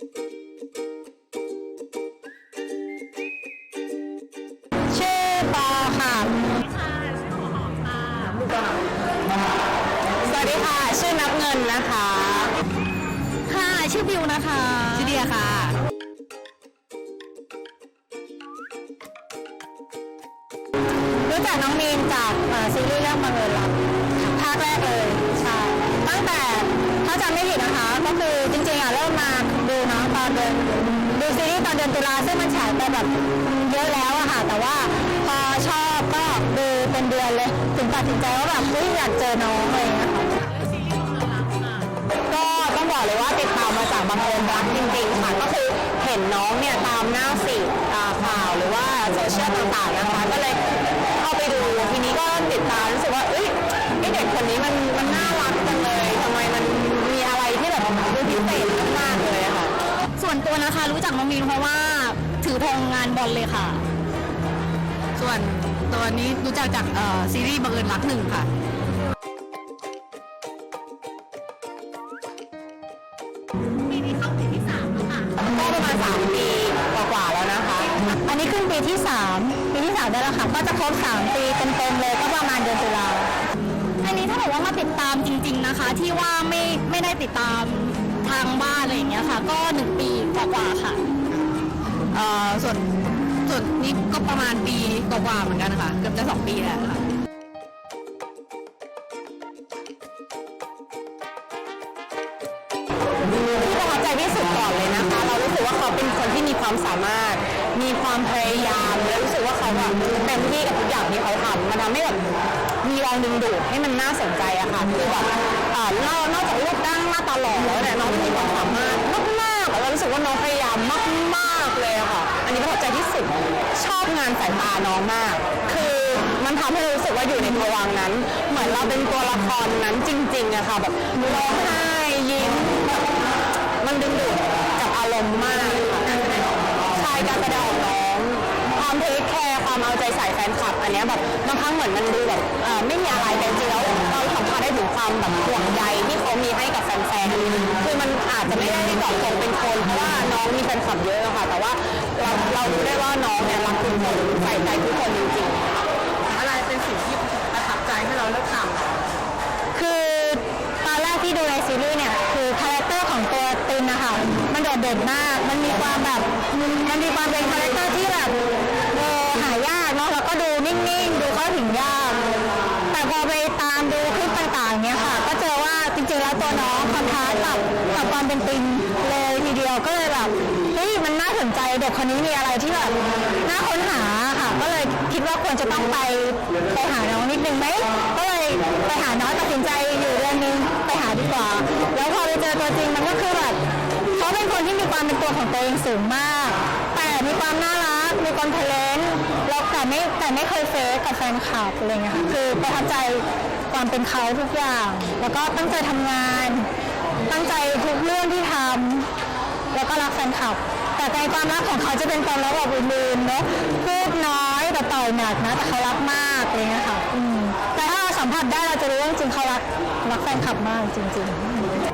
ชื่อปอค่ะ สวัสดีค่ะ ชื่อนับเงินนะคะ ค่ะ ชื่อบิวนะคะ ชื่อเดียค่ะ รู้จักน้องมีนจากเอ่อซีรีส์เรื่องบังเอิญรักภาคแรกเลยำไม่ผิดนะคะก็คือจริงๆอะเริ่มมาดูเนาะตอนเดือนดูซีรีส์ตอนเดือนตุลาซึ่งมันฉายไปแบบเยอะแล้วอะค่ะ แต่ว่าพอชอบก็ดูเป็นเดือนเลย ถึงตัดสินใจว่าแบบเฮ้ยอยากเจอน้องอะไรอย่างเงี้ยค่ะก็ต้องบอกเลยว่าติดตามมาจากบังเอิญรักจริงๆค่ะก็คือเห็นน้องเนี่ยตามหน้าฟีดอ่าข่าวหรือว่าโซเชียลต่างๆนะคะ ก็เลยเข้าไปดูทีนี้ก็ติดตามรู้สึกว่าเอ้ย ส่วนตัวนะคะ รู้จักน้องมีนเพราะว่าถือธงงานบอลเลยค่ะ ส่วนตัวนี้รู้จักจากซีรีส์บังเอิญรักหนึ่งค่ะ ปีนี้เข้าปีที่สามแล้วค่ะก็ประมาณ3ปีกว่าๆแล้วนะคะ อันนี้ขึ้นปีที่3ปีที่3ได้แล้วค่ะ ก็จะครบ3ปีเต็มๆเลยก็ประมาณเดือนตุลาอันนี้ถ้าบอกว่ามาติดตามจริง ๆนะคะ ที่ว่าไม่ไม่ได้ติดตามทางบ้านอะไรอย่างเงี้ยค่ะ ก็หนึ่งปีกว่าๆค่ะเอ่อส่วนส่วนนี้ก็ประมาณปีกว่าๆเหมือนกันค่ะ เกือบจะสองปีแล้วค่ะ ที่ประทับใจที่สุดก่อนเลยนะคะ เรารู้สึกว่าเขาเป็นคนที่มีความสามารถ มีความพยายาม และรู้สึกว่าเขาแบบเต็มที่กับทุกอย่างที่เขาทำมันทำให้แบบมีแรงดึงดูดให้มันน่าสนใจอะค่ะคือแบบอ่านอกนอกจากรูปร่างหน้าตาหล่อแล้วเนี่ยน้องมีความสามารถมากๆแล้วรู้สึกว่าน้องพยายามมากๆเลยอะค่ะ อันนี้ประทับใจที่สุดชอบงานสายตาน้องมาก คือมันทำให้เรารู้สึกว่าอยู่ในภวังค์นั้น เหมือนเราเป็นตัวละครนั้นจริงๆอะค่ะแบบร้องไห้ ความเอาใจใส่แฟนคลับอันเนี้ยแบบบางครั้งเหมือนมันดูแบบเอ่อไม่มีอะไรแต่จริงๆแล้วเราสัมผัสได้ถึงความแบบห่วงใยที่เขามีให้กับแฟนๆคือมันอาจจะไม่ได้เจาะจงเป็นคนเพราะว่าน้องมีแฟนคลับเยอะอะค่ะ แต่ว่าเราเรารู้ได้ว่าน้องเนี่ยรักทุกคนใส่ใจทุกคนจริงๆ อะไรเป็นสิ่งที่ประทับใจให้เราเลิกทำ คือตอนแรกที่ดูในซีรีส์เนี่ยคือคาแรคเตอร์ของตัวตินนะคะมันโดดเด่นมาก มันมีความแบบมันมีความ ความเป็นตินเลยทีเดียวก็เลยแบบเฮ้ยมันน่าสนใจเด็กคนนี้มีอะไรที่แบบน่าค้นหาค่ะ ก็เลยคิดว่าควรจะต้องไปไปหาน้องนิดนึงไหมก็เลยไปหาน้องตัดสินใจอยู่เดือนนึงไปหาดีกว่า แล้วพอไปเจอตัวจริงมันก็คือแบบเขาเป็นคนที่มีความเป็นตัวของตัวเองสูงมาก แต่มีความน่ารักมีความเทเลนแล้วแต่ไม่แต่ไม่เคยเฟซกับแฟนคลับอะไรเงี้ยค่ะคือประทับใจความเป็นเขาทุกอย่าง แล้วก็ตั้งใจทำงาน ตั้งใจทุกเรื่องที่ทำแล้วก็รักแฟนคลับ แต่ใจความรักของเขาจะเป็นความรักแบบอื่นๆเนาะพูดน้อยแต่ต่อยหนักนะแต่เขารักมากอะไรเลยนะคะแต่ถ้าเราสัมผัสได้เราจะรู้ว่าจริงเขารักรักแฟนคลับมากจริง ๆ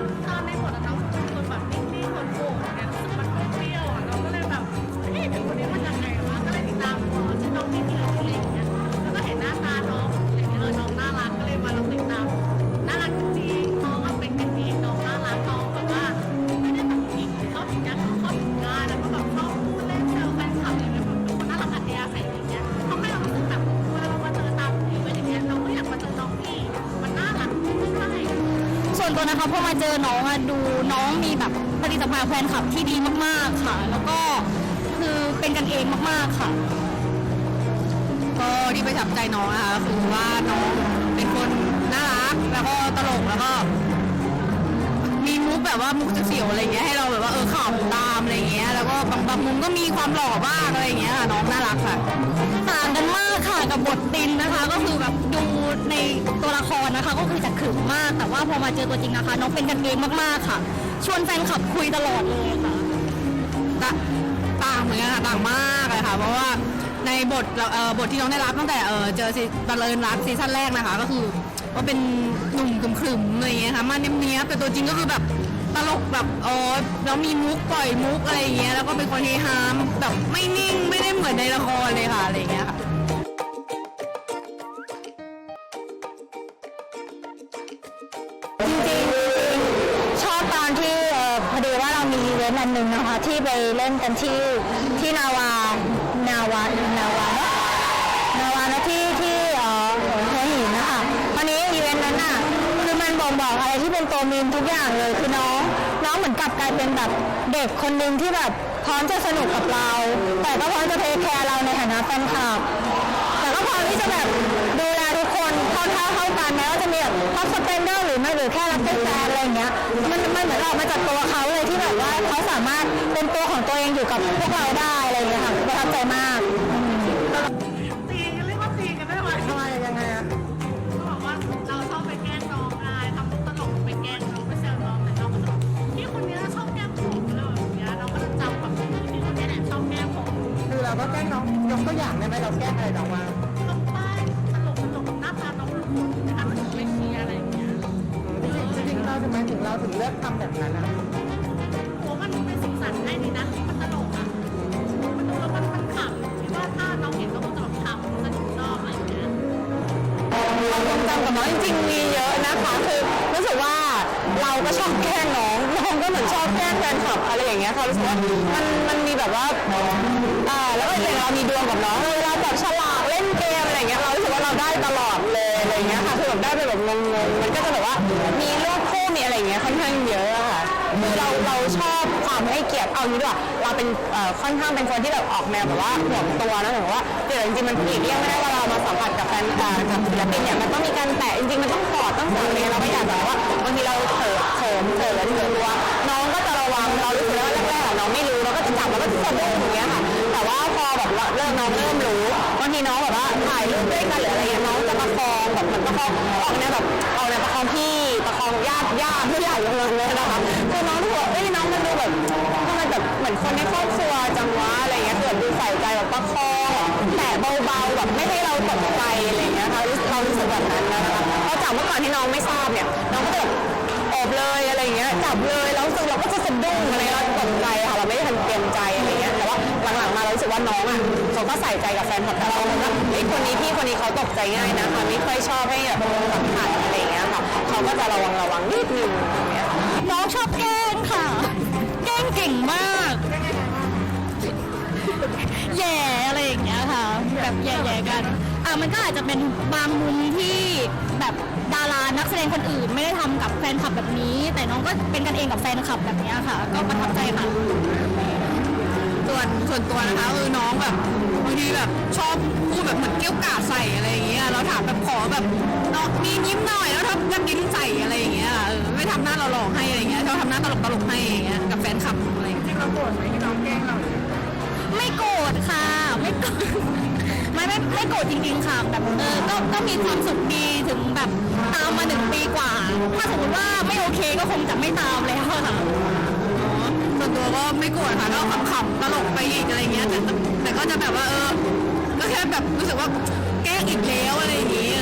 นตัวนะคะพอมาเจอน้องอะดูน้องมีแบบผลิตภัณฑ์แฟนคลับที่ดีมากๆค่ะ แล้วก็คือเป็นกันเองมากๆค่ะ ก็ที่ประทับใจน้องนะคะคือว่าน้องเป็นคนน่ารักแล้วก็ตลกแล้วก็ มีมุกแบบว่ามุกเสียวๆอะไรเงี้ยให้เราแบบว่าเออขำตามอะไรเงี้ยแล้วก็บางบางมุมก็มีความหล่อบ้างอะไรเงี้ยค่ะน้องน่ารักค่ะต่างกันมากค่ะกับบทตินนะคะก็ อมาเจอตัวจริงนะคะ น้องเป็นกันเองมากๆค่ะ ชวนแฟนคลับคุยตลอดเลยค่ะต,ต่างเหมือนกันค่ะต่างมากเลยค่ะ เพราะว่าในบทเราเอ่อบทที่น้องได้รับตั้งแต่เออเจอซีบัลเลินรักซีซั่นแรกนะคะ ก็คือว่าเป็นหนุ่มขรึมๆอะไรอย่างเงี้ยค่ะมาเนี้ยบๆแต่ตัวจริงก็คือแบบตลกแบบอ๋อแล้วมีมุกปล่อยมุกอะไรอย่างเงี้ยแล้วก็เป็นคนเฮฮามแบบไม่นิ่งไม่ได้เหมือนในละครเลยค่ะอะไรอย่างเงี้ยค่ะ หนึ่งนะคะที่ไปเล่นกันที่ที่นาวานาวานาวาเนะนาวานะที่ที่เอ่อหัวหินนะคะวันนี้อีเวนต์นั้นอะคือมันบ่งบอกอะไรที่เป็นตัวมีมทุกอย่างเลยคือน้องน้องเหมือนกลับกลายเป็นแบบเด็กคนหนึ่งที่แบบพร้อมจะสนุกกับเรา แต่ก็พร้อมจะเทคแคร์เราในฐานะแฟนคลับแต่ก็พร้อมที่จะแบบดู เท่าเท่าเท่ากันแม้ว่าจะมีแบบท็อปสเปนเดอร์หรือไม่หรือแค่รับเป็นแฟนอะไรเงี้ยมันมันเหมือนออกมาจากตัวเขาเลยที่แบบว่าเขาสามารถเป็นตัวของตัวเองอยู่กับพวกเราได้อะไรเงี้ยค่ะประทับใจมากตีกันเรียกว่าตีกันได้ไหมทำไมยังไงอะเขาบอกว่าเราชอบไปแกล้งน้องไงทำมุกตลกไปแกล้งน้องไปแซวน้องแต่น้องก็จะพี่คนนี้ชอบแกล้งผมอะไรแบบเนี้ยเราก็จะจำแบบพี่คนนี้แหละชอบแกล้งผมคือเราก็แกล้งน้องยกตัวอย่างได้ไหมเราแกล้งอะไรน้องมา ถึงไมถึงเราถึงเลือกทำแบบนั้นอะโหมันเป็นสีสันให้ดีนะ มันตลกอะ มันดูแล้วมันมันขำคิดว่าถ้าน้องเห็นก็คงจะแบบขำสนุกชอบอะไรอย่างเงี้ย ความทรงจำกับน้องจริงๆมีเยอะนะคะคือรู้สึกว่าเราก็ชอบแกล้งน้องน้องก็เหมือนชอบแกล้งแฟนคลับอะไรอย่างเงี้ยค่ะรู้สึกว่ามันมันมีแบบว่าอ่าแล้วก็อย่างเรามีดวงกับน้องเวลาแบบฉลาดเล่นเกมอะไรเงี้ยเรารู้สึกว่าเราได้ตลอดเลยอะไรเงี้ยค่ะคือแบบได้ไปแบบงงๆมันก็จะแบบว่ามีรูปคู่มีอะไรเงี้ยค่อนข้างเยอะอะค่ะคือเราเราชอบความให้เกียรติเอางี้ดีกว่าเราเป็นเอ่อค่อนข้างเป็นคนที่แบบออกแนวแบบว่าห่วงตัวนะถึงว่าเดี๋ยวจริงๆมันหลีกเลี่ยงไม่ได้ว่าเรามาสัมผัสกับแฟนเอ่อกับศิลปินเนี่ยมันต้องมีการแตะจริงๆมันต้องกอดต้องสั่งเลยเราไม่อยากแบบว่าบางทีเราเขินเขินเขินเขินตัวน้องก็จะระวังเรารู้สึกว่าแรกๆอะน้องไม่รู้เราก็จะจับแล้วก็จะสะดุ้งอย่างเงี้ยค่ะ ว่าพอแบบเริ่มน้องเริ่มรู้บางทีน้องแบบว่าถ่ายรูปด้วยกันหรืออะไรเงี้ยน้องจะประคองแบบเหมือนประคองออกแนวแบบออกแนวประคองพี่ประคองญาติญาติผู้ใหญ่ยังไงเลยนะคะคือน้องดูแบบเอ้ยน้องมันดูแบบทำไมแบบเหมือนคนในครอบครัวจังวะอะไรเงี้ยคือแบบดูใส่ใจแบบประคองแต่เบาๆแบบไม่ให้เราตกใจอะไรเงี้ยค่ะเรารู้สึกแบบนั้นนะคะเพราะจากเมื่อก่อนที่น้องไม่ทราบเนี่ยน้องก็แบบอบเลยอะไรเงี้ยจับเลยแล้วรู้สึกเราก็จะสะดุ้งอะไรเราตกใจค่ะเราไม่ได้ทันเต ว่าน้องอะเขาก็ใส่ใจกับแฟนคลับแต่เราเหมือนว่าเฮ้ยคนนี้พี่คนนี้เขาตกใจง่ายนะคะไม่ค่อยชอบให้แบบสัมผัสอะไรเงี้ยค่ะเขาก็จะระวังระวังนิดนึงอย่างเงี้ยน้องชอบแกล้งค่ะ แกล้งเก่งมากแย่อะไรอย่างเงี้ยค่ะ แบบแย่ๆกัน อะมันก็อาจจะเป็นบางมุมที่แบบดารานักแสดงคนอื่น ไม่ได้ทำกับแฟนคลับแบบนี้ แต่น้องก็เป็นกันเองกับแฟนคลับแบบเนี้ยค่ะ ก็ประทับใจค่ะ ส่วนตัวนะคะคือน้องแบบบางทีแบบชอบพูดแบบเหมือนเกี้ยวกาดใส่อะไรอย่างเงี้ยเราถามแบบขอแบบน้องมียิ้มหน่อยแล้วทำแบบยิ้มใส่อะไรอย่างเงี้ยเออไม่ทำหน้าหล่อๆให้อะไรอย่างเงี้ยชอบทำหน้าตลกๆให้อย่างเงี้ยกับแฟนคลับอะไรอย่างเงี้ยจริงเราโกรธไหมที่น้องแกล้งเราไม่โกรธค่ะไม่โกรธไม่ไม่ไม่โกรธจริงๆค่ะแบบเออก็ก็มีความสุขดีถึงแบบตามมาหนึ่งปีกว่า ถ้าสมมติว่าไม่โอเคก็คงจะไม่ตามแล้วค่ะ วนตัวก็ไม่โกรธค่ะก็ขำๆตลกไปอีกอะไรเงี้ยแต่แต่ก็จะแบบว่าเออก็แค่แบบรู้สึกว่าแกล้งอีกแล้วอะไรอย่างเงี้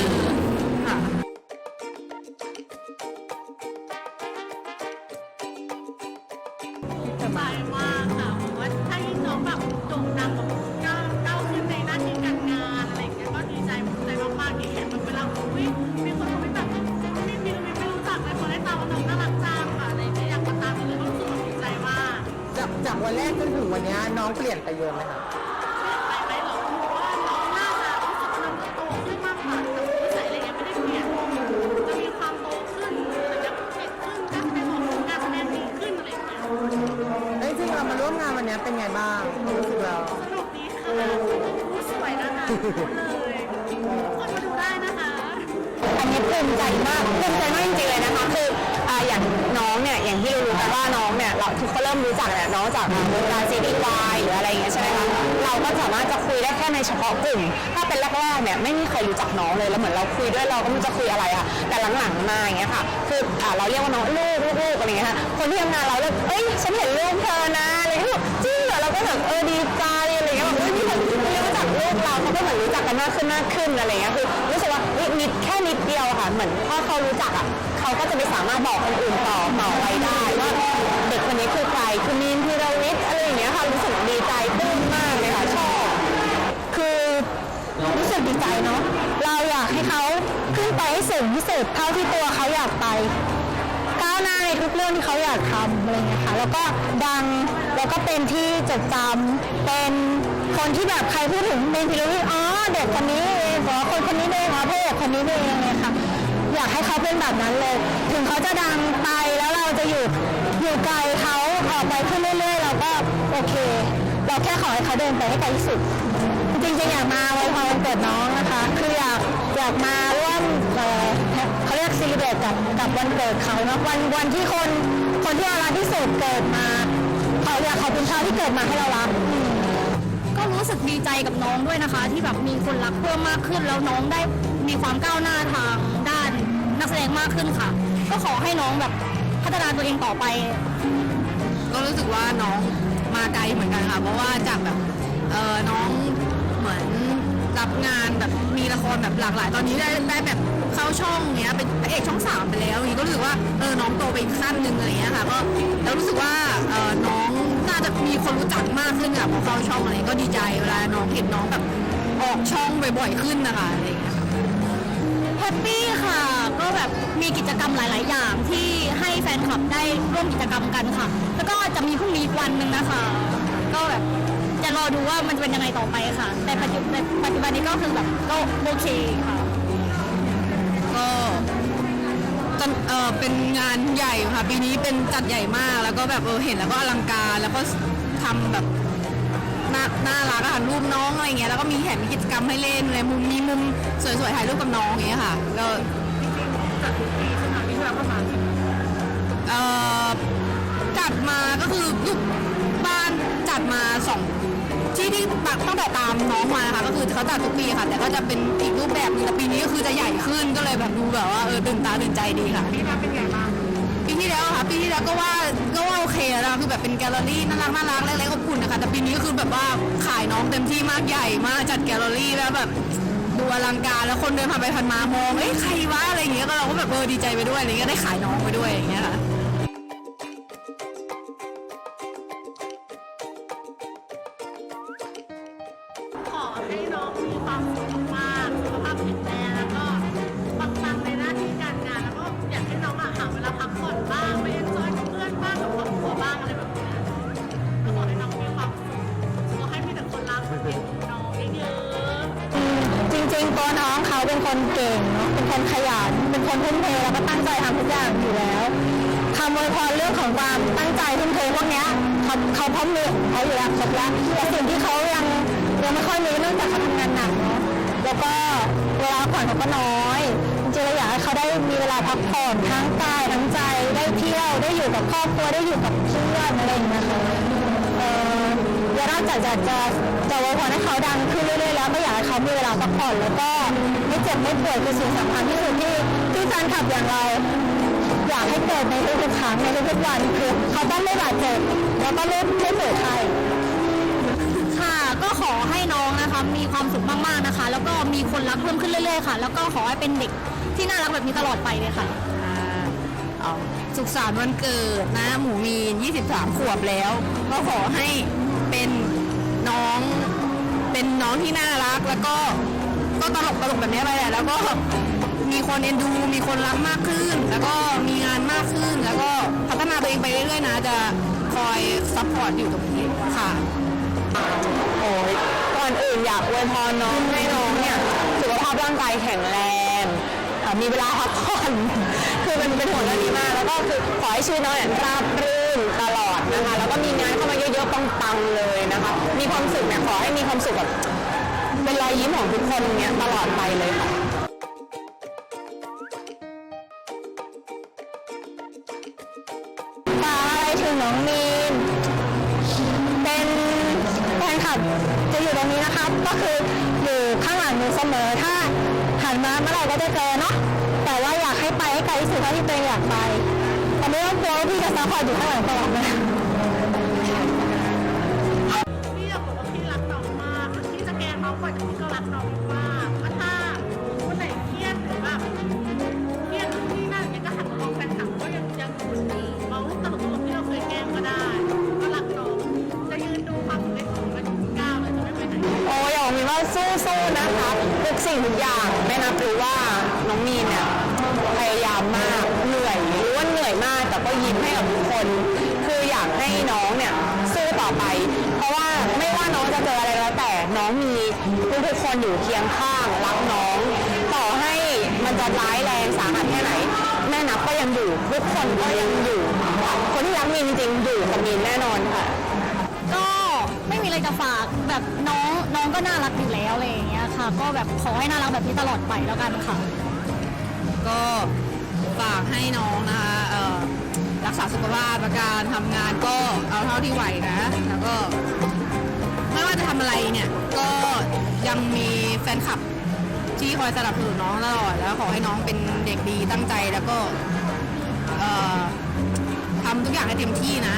ถึงวันเนี้ยน้องเปลี่ยนไปเยอะไหมคะไปไหมเหรอเพราะว่าน้องน่าจะรู้สึกว่าน้องก็โตขึ้นมากกว่าแต่นิสัยอะไรเงี้ยไม่ได้เปลี่ยนจะมีความโตขึ้นแต่ยังเด็กขึ้นการแสดงออกการแสดงดีขึ้นอะไรอย่างเงี้ยเอ้ยจริงๆเรามาร่วมงานวันเนี้ยเป็นไงบ้างรู้สึกเราสนุกดีค่ะผู้สวยนะคะ นนี้ภูมิใจมากภูมิใจมากจริงๆเลยนะคะคืออ่าอย่างน้องเนี่ยอย่างที่เรารู้กันว่าน้องเนี่ยเราที่เขาเริ่มรู้จักเนี่ยน้องจากวงการซีรีส์วายหรืออะไรอย่างเงี้ยใช่ไหมคะเราก็สามารถจะคุยได้แค่ในเฉพาะกลุ่ม ถ้าเป็นแรกๆเนี่ยไม่มีใครรู้จักน้องเลยแล้วเหมือนเราคุยด้วยเราก็ไม่รู้จะคุยอะไรอะแต่หลังๆมาอย่างเงี้ยค่ะคืออ่าเราเรียกว่าน้องลูกลูกอะไรอย่างเงี้ยค่ะคนที่ทำงานเราเลยเอ้ยฉันเห็นลูกเธอนะอะไรอย่างเงี้ยแบบจริงเหรอเราก็แบบเออดีใจอะไรอย่างเงี้ยแบบเฮ้ยนี่แบบรู้จักลูกเราเขาก็เหมือนรู้จักกันมากขึ้นมากขึ้นอะไรอย่างเงี้ยคือ เดียวค่ะ เหมือนพอเขารู้จักอะเขาก็จะไปสามารถบอกคนอื่นต่อต่อไปได้ว่าเด็กคนนี้คือใครคือมีนพีรวิทย์อะไรอย่างเงี้ยค่ะรู้สึกดีใจปลื้มมากเลยค่ะชอบคือรู้สึกดีใจเนาะเราอยากให้เขาขึ้นไปให้สูงที่สุดเท่าที่ตัวเขาอยากไปก้าวหน้าในทุกเรื่องที่เขาอยากทำอะไรเงี้ยค่ะแล้วก็ดังแล้วก็เป็นที่จดจำเป็น คนที่แบบใครพูดถึงเป็นพิรวิทย์อ๋อเด็กคนนี้เองอ๋อคนคนนี้เองอ๋อพระเอกคนนี้เองเลยค่ะอยากให้เขาเป็นแบบนั้นเลย ถึงเขาจะดังไปแล้วเราจะอยู่อยู่ไกลเขาออกไปขึ้นเรื่อยๆเราก็โอเค เราแค่ขอให้เขาเดินไปให้ไกลที่สุด จริงๆอยากมาไว้พรวันเกิดน้องนะคะ คืออยากอยากมาร่วมเขาเรียกซีเบตกับกับวันเกิดเขาเนาะวันวันที่คนคนที่เรารักที่สุดเกิดมาเขาอยากขอบคุณเขาที่เกิดมาให้เรารัก รู้สึกดีใจกับน้องด้วยนะคะ ที่แบบมีคนรักเพิ่มมากขึ้น แล้วน้องได้มีความก้าวหน้าทางด้านนักแสดงมากขึ้นค่ะ ก็ขอให้น้องแบบพัฒนาตัวเองต่อไป ก็รู้สึกว่าน้องมาไกลเหมือนกันค่ะ เพราะว่าจากแบบเออน้องเหมือนรับงานแบบมีละครแบบหลากหลาย ตอนนี้ได้ได้แบบเข้าช่องเนี้ยเป็นพระเอกช่องสามไปแล้วอย่างนี้ก็รู้สึกว่าเออน้องโตไปอีกขั้นหนึ่งอะไรเงี้ยค่ะก็แล้วรู้สึกว่าเออน้อง น่าจะมีคนรู้จักมากขึ้นค่ะพอเข้าช่องอะไรก็ดีใจเวลาน้องเห็นน้องแบบออกช่องบ่อยๆขึ้นนะคะอะไรเงี้ยแฮปปี้ค่ะ ก็แบบมีกิจกรรมหลาย ๆ อย่างที่ให้แฟนคลับได้ร่วมกิจกรรมกันค่ะ แล้วก็จะมีพรุ่งนี้อีกวันหนึ่งนะคะ ก็แบบจะรอดูว่ามันจะเป็นยังไงต่อไปค่ะ แต่ปัจจุบันปัจจุบันนี้ก็คือแบบก็โอเคค่ะันเออเป็นงานใหญ่ค่ะปีนี้เป็นจัดใหญ่มากแล้วก็แบบเออเห็นแล้วก็อลังการแล้วก็ทำแบบน่าน่ารักอะค่ะรูปน้องอะไรเงี้ยแล้วก็มีแถมมีกิจกรรมให้เล่นอะไรมุมมีมุมสวยๆถ่ายรูปกับน้องอย่างเงี้ยค่ะก็จัดทุกปีใช่ไหมพี่เวลาประมาณเออจัดมาก็คือลูกบ้านจัดมาสอง ที่ที่ตั้งแต่ตามน้องมานะคะก็คือเขาจัดทุกปีค่ะ แต่ก็จะเป็นอีกรูปแบบหนึงแต่ปีนี้ก็คือจะใหญ่ขึ้นก็เลยแบบดูแบบว่าเออตื่นตาตื่นใจดีค่ะพี่รับเป็นไงบ้างปีที่แล้วอะค่ะปีที่แล้วก็ว่าก็ว่าโอเคแล้วนะคะคือแบบเป็นแกลเลอรี่น่ารักน่ารักเล็กๆอบอุ่นนะคะแต่ปีนี้ก็คือแบบว่าขายน้องเต็มที่มากใหญ่มากจัดแกลเลอรี่แล้วแบบดูอลังการแล้วคนเดินผ่านไปผ่านมามองเอ้ยใครวะอะไรอย่างเงี้ยก็เราก็แบบเออดีใจไปด้วยอะไรเงี้ยได้ขายน้องไปด้วยอย่างเงี้ยค่ะ ให้น้องมีความสุขมากสุขภาพแข็งแรงแล้วก็ปังๆในหน้าที่การงาน แล้วก็อยากให้น้องอะหาเวลาพักผ่อนบ้างไปเอนจอยกับเพื่อนบ้างกับครอบครัวบ้างอะไรแบบเนี้ยก็ขอให้น้องมีความสุขขอให้มีแต่คนรักเห็นน้องเยอะๆ จริงๆตัวน้องเขาเป็นคนเก่งเนาะเป็นคนขยัน เป็นคนทุ่มเทแล้วก็ตั้งใจทำทุกอย่างอยู่แล้วคำอวยพรเรื่องของความตั้งใจทุ่มเทพวกเนี้ยเขาเขาพร้อมมีขอเขาอยู่แล้วครบแล้วแต่สิ่ง ยังไม่ค่อเนื่องจากเขาทำงานหนักเนาะแล้วก็เวลาผ่อนเขาก็น้อยจริงๆเราอยากให้เขาได้มีเวลาพักผ่อนทั้งกายทั้งใจได้เที่ยวได้อยู่กับครอบครัวได้อยู่กับเพื่อนอะไรอย่างเงี้ยค่ะเออและนอกจากจะจะจะวยพรให้เขาดังขึ้นเรื่อยๆแล้วก็อยากให้เขามีเวลาพักผ่อนแล้วก็ไม่เจ็บไม่ป่วยคือสิ่งสำคัญที่สุดที่ที่แฟนคลับอย่างเราอยากให้เกิดในทุกๆครั้งในทุกๆวันคือเขาต้องไม่บาดเจ็บแล้วก็ไม่ไม่ป่วยไข้ คะมีความสุขมากๆนะคะ แล้วก็มีคนรักเพิ่มขึ้นเรื่อยๆค่ะ แล้วก็ขอให้เป็นเด็กที่น่ารักแบบนี้ตลอดไปเลยค่ะเอาสุขสันต์วันเกิดนะ หมูมีน 23 ขวบแล้ว ก็ขอให้เป็นน้อง เป็นน้องที่น่ารัก แล้วก็ก็ตลกตลกแบบนี้ไปแหละแล้วก็มีคนเอ็นดูมีคนรักมากขึ้น แล้วก็มีงานมากขึ้น แล้วก็พัฒนาตัวเองไปเรื่อยๆนะ จะคอยซัพพอร์ตอยู่ตรงนี้ค่ะโอ้ยก่ อนอื่นอยากอวยพรน้องให้น้องเนี่ยสุขภาพร่างกายแข็งแรงอะมีเวลาพักผ่อนคือเป็นเป็นห่วงเรื่องนี้มาก แล้วก็คือขอให้ชีวิตน้องเนี่ยราบรื่นตลอดนะคะ แล้วก็มีงานเข้ามาเยอะๆปังๆเลยนะคะ มีความสุขเนี่ยขอให้มีความสุขแบบเป็นรอยยิ้มของทุกคนเนี่ยตลอดไปเลยค่ะ ดจะอยู่ตรงนี้นะครับ ก็คืออยู่ข้างหลังหนูเสมอถ้าหันมาเมื่อไหร่ก็จะเจอเนาะแต่ว่าอยากให้ไปให้ไกลที่สุดเท่าที่ตัวเองอยากไปแต่ไม่ต้องกลัวว่าพี่จะซัพพอร์ตอยู่ข้างหลังตลอดนะ มองว่าสู้ๆนะคะทุกสิ่งทุกอย่างแม่นับรู้ว่าน้องมีนเนี่ยพยายามมากเหนื่อยรู้ว่าเหนื่อยมาก แต่ก็ยิ้มให้กับทุกคน คืออยากให้น้องเนี่ยสู้ต่อไป เพราะว่าไม่ว่าน้องจะเจออะไรแล้วแต่น้องมีทุกๆคนอยู่เคียงข้างรักน้อง ต่อให้มันจะร้ายแรงสาหัสแค่ไหน แม่นับก็ยังอยู่ทุกคนก็ยังอยู่คนที่รักมีนจริงๆอยู่กับมีนแน่นอนค่ะ จะฝากแบบน้องน้องก็น่ารักอยู่แล้วอะไรอย่างเงี้ยค่ะ ก็แบบขอให้น่ารักแบบนี้ตลอดไปแล้วกันค่ะ ก็ฝากให้น้องนะคะเอ่อรักษาสุขภาพและการทำงานก็เอาเท่าที่ไหวนะ แล้วก็ ไม่ว่าจะทำอะไรเนี่ย ก็ยังมีแฟนคลับที่คอยสนับสนุนน้องตลอดแล้วขอให้น้องเป็นเด็กดีตั้งใจแล้วก็เอ่อทำทุกอย่างให้เต็มที่นะ